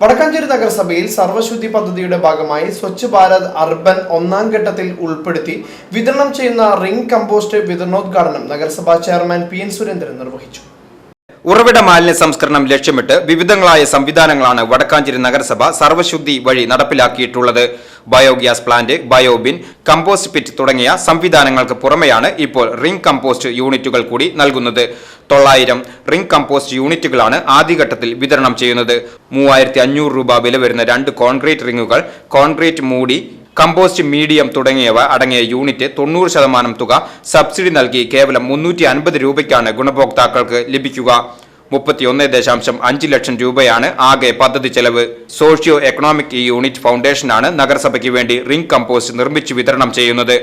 വടക്കാഞ്ചേരി നഗരസഭയിൽ സർവശുദ്ധി പദ്ധതിയുടെ ഭാഗമായി സ്വച്ഛ് ഭാരത് അർബൻ ഒന്നാം ഘട്ടത്തിൽ ഉൾപ്പെടുത്തി വിതരണം ചെയ്യുന്ന റിംഗ് കമ്പോസ്റ്റ് വിതരണോദ്ഘാടനം നഗരസഭാ ചെയർമാൻ പി എൻ സുരേന്ദ്രൻ നിർവഹിച്ചു. ഉറവിട മാലിന്യ സംസ്കരണം ലക്ഷ്യമിട്ട് വിവിധങ്ങളായ സംവിധാനങ്ങളാണ് വടക്കാഞ്ചേരി നഗരസഭ സർവശുദ്ധി വഴി നടപ്പിലാക്കിയിട്ടുള്ളത്. Biogas plant biobin compost pit തുടങ്ങിയ സംവിധാനങ്ങൾക്ക് പുറമെയാണ് ഇപ്പോൾ റിംഗ് കമ്പോസ്റ്റ് യൂണിറ്റുകൾ കൂടി നൽകുന്നത്. തൊള്ളായിരം റിംഗ് കമ്പോസ്റ്റ് യൂണിറ്റുകളാണ് ആദ്യഘട്ടത്തിൽ വിതരണം ചെയ്യുന്നത്. മൂവായിരത്തി അഞ്ഞൂറ് രൂപ വില വരുന്ന രണ്ട് കോൺക്രീറ്റ് റിങ്ങുകൾ കോൺക്രീറ്റ് മൂടി കമ്പോസ്റ്റ് മീഡിയം തുടങ്ങിയവ അടങ്ങിയ യൂണിറ്റ് തൊണ്ണൂറ് ശതമാനം തുക സബ്സിഡി നൽകി കേവലം മുന്നൂറ്റി അൻപത് രൂപയ്ക്കാണ് ഗുണഭോക്താക്കൾക്ക് ലഭിക്കുക. മുപ്പത്തിയൊന്ന് ദശാംശം അഞ്ച് ലക്ഷം രൂപയാണ് ആകെ പദ്ധതി ചെലവ്. സോഷ്യോ എക്കണോമിക് യൂണിറ്റ് ഫൗണ്ടേഷനാണ് നഗരസഭയ്ക്ക് വേണ്ടി റിംഗ് കമ്പോസ്റ്റ് നിർമ്മിച്ച് വിതരണം ചെയ്യുന്നത്.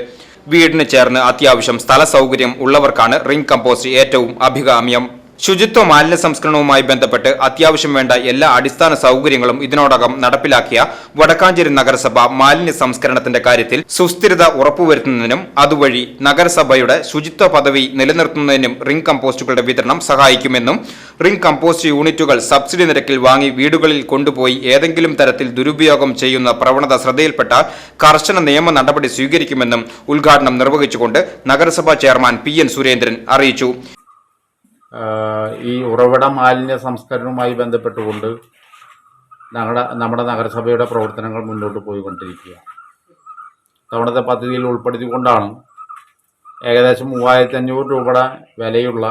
വീടിന് ചേർന്ന് അത്യാവശ്യം സ്ഥല സൗകര്യം ഉള്ളവർക്കാണ് റിംഗ് കമ്പോസ്റ്റ് ഏറ്റവും അഭികാമ്യം. ശുചിത്വ മാലിന്യ സംസ്കരണവുമായി ബന്ധപ്പെട്ട് അത്യാവശ്യം വേണ്ട എല്ലാ അടിസ്ഥാന സൗകര്യങ്ങളും ഇതിനോടകം നടപ്പിലാക്കിയ വടക്കാഞ്ചേരി നഗരസഭ മാലിന്യ സംസ്കരണത്തിന്റെ കാര്യത്തിൽ സുസ്ഥിരത ഉറപ്പുവരുത്തുന്നതിനും അതുവഴി നഗരസഭയുടെ ശുചിത്വ പദവി നിലനിർത്തുന്നതിനും റിംഗ് കമ്പോസ്റ്റുകളുടെ വിതരണം സഹായിക്കുമെന്നും റിംഗ് കമ്പോസ്റ്റ് യൂണിറ്റുകൾ സബ്സിഡി നിരക്കിൽ വാങ്ങി വീടുകളിൽ കൊണ്ടുപോയി ഏതെങ്കിലും തരത്തിൽ ദുരുപയോഗം ചെയ്യുന്ന പ്രവണത ശ്രദ്ധയിൽപ്പെട്ടാൽ കർശന നിയമ നടപടി സ്വീകരിക്കുമെന്നും ഉദ്ഘാടനം നിർവഹിച്ചുകൊണ്ട് നഗരസഭാ ചെയർമാൻ പി എൻ സുരേന്ദ്രൻ അറിയിച്ചു. ഈ ഉറവിട മാലിന്യ സംസ്കരണവുമായി ബന്ധപ്പെട്ടുകൊണ്ട് ഞങ്ങളുടെ നമ്മുടെ നഗരസഭയുടെ പ്രവർത്തനങ്ങൾ മുന്നോട്ട് പോയിക്കൊണ്ടിരിക്കുക തവണത്തെ പദ്ധതിയിൽ ഉൾപ്പെടുത്തിക്കൊണ്ടാണ് ഏകദേശം മൂവായിരത്തി അഞ്ഞൂറ് രൂപയുടെ വിലയുള്ള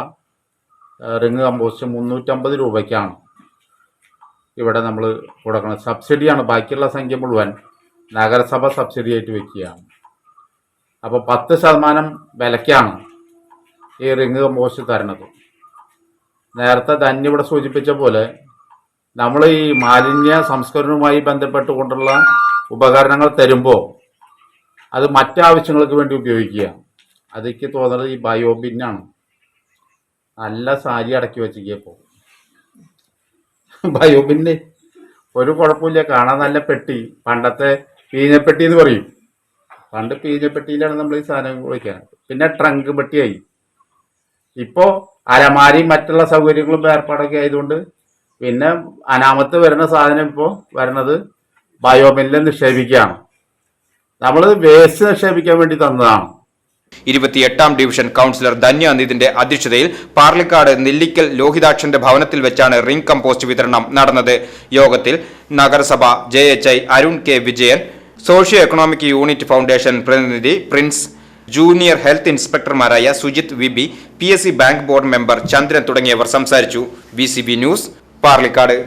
റിങ് കമ്പോസ്റ്റ് മുന്നൂറ്റമ്പത് രൂപയ്ക്കാണ് ഇവിടെ നമ്മൾ കൊടുക്കുന്നത്. സബ്സിഡിയാണ്. ബാക്കിയുള്ള സംഖ്യ മുഴുവൻ നഗരസഭ സബ്സിഡിയായിട്ട് വെക്കുകയാണ്. അപ്പോൾ പത്ത് ശതമാനം വിലയ്ക്കാണ് ഈ റിങ് കമ്പോസ്റ്റ് തരണത്. നേരത്തെ തന്നെ ഇവിടെ സൂചിപ്പിച്ച പോലെ നമ്മൾ ഈ മാലിന്യ സംസ്കരണവുമായി ബന്ധപ്പെട്ടുകൊണ്ടുള്ള ഉപകരണങ്ങൾ തരുമ്പോൾ അത് മറ്റാവശ്യങ്ങൾക്ക് വേണ്ടി ഉപയോഗിക്കുക. അതെനിക്ക് തോന്നുന്നത് ഈ ബയോബിന്നാണ് നല്ല സാരി അടക്കി വെച്ചിരിക്കപ്പോൾ ബയോബിന് ഒരു കുഴപ്പമില്ല. കാണാൻ നല്ല പെട്ടി. പണ്ടത്തെ പീഞ്ഞപ്പെട്ടി എന്ന് പറയും. പണ്ട് പീഞ്ഞപ്പെട്ടിയിലാണ് നമ്മൾ ഈ സാധനം വയ്ക്കാൻ പിന്നെ ട്രങ്ക് പെട്ടിയായി. ഇപ്പോൾ അലമാരിയും മറ്റുള്ള സൗകര്യങ്ങളും ഏർപ്പാടൊക്കെ ആയതുകൊണ്ട് പിന്നെ അനാമത്ത് വരുന്ന സാധനം ഇപ്പോൾ വരുന്നത് ബയോമില്ലിൽ നിക്ഷേപിക്കുകയാണ്. നമ്മൾ വേസ്റ്റ് നിക്ഷേപിക്കാൻ വേണ്ടി തന്നതാണ്. ഇരുപത്തിയെട്ടാം ഡിവിഷൻ കൗൺസിലർ ധന്യ അനിതിന്റെ അധ്യക്ഷതയിൽ പാർലിക്കാട് നെല്ലിക്കൽ ലോഹിതാക്ഷന്റെ ഭവനത്തിൽ വെച്ചാണ് റിംഗ് കമ്പോസ്റ്റ് വിതരണം നടന്നത്. യോഗത്തിൽ നഗരസഭ J H I Arun K Vijayan socio economic unit foundation പ്രതിനിധി Prince junior health ഇൻസ്പെക്ടർമാരായ Sujith V B P S C bank board member Chandran തുടങ്ങിയവർ സംസാരിച്ചു. V news Parlikad.